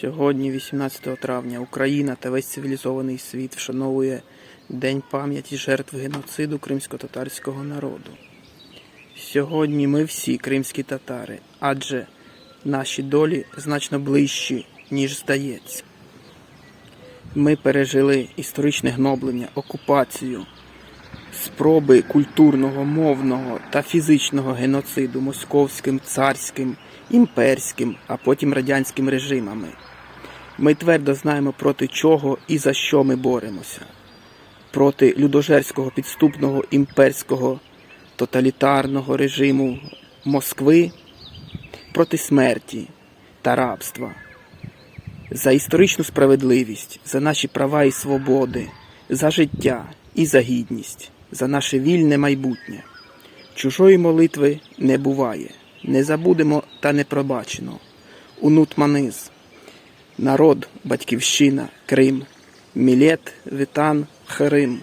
Сьогодні, 18 травня, Україна та весь цивілізований світ вшановує День пам'яті жертв геноциду кримсько-татарського народу. Сьогодні ми всі кримські татари, адже наші долі значно ближчі, ніж здається. Ми пережили історичне гноблення, окупацію, спроби культурного, мовного та фізичного геноциду московським, царським, імперським, а потім радянським режимами. Ми твердо знаємо проти чого і за що ми боремося. Проти людожерського підступного імперського тоталітарного режиму Москви, проти смерті та рабства, за історичну справедливість, за наші права і свободи, за життя і за гідність, за наше вільне майбутнє. Чужої молитви не буває, не забудемо та не пробачено. Унутманиз, народ, батьківщина, Крим, Мілет, Витан, Харим.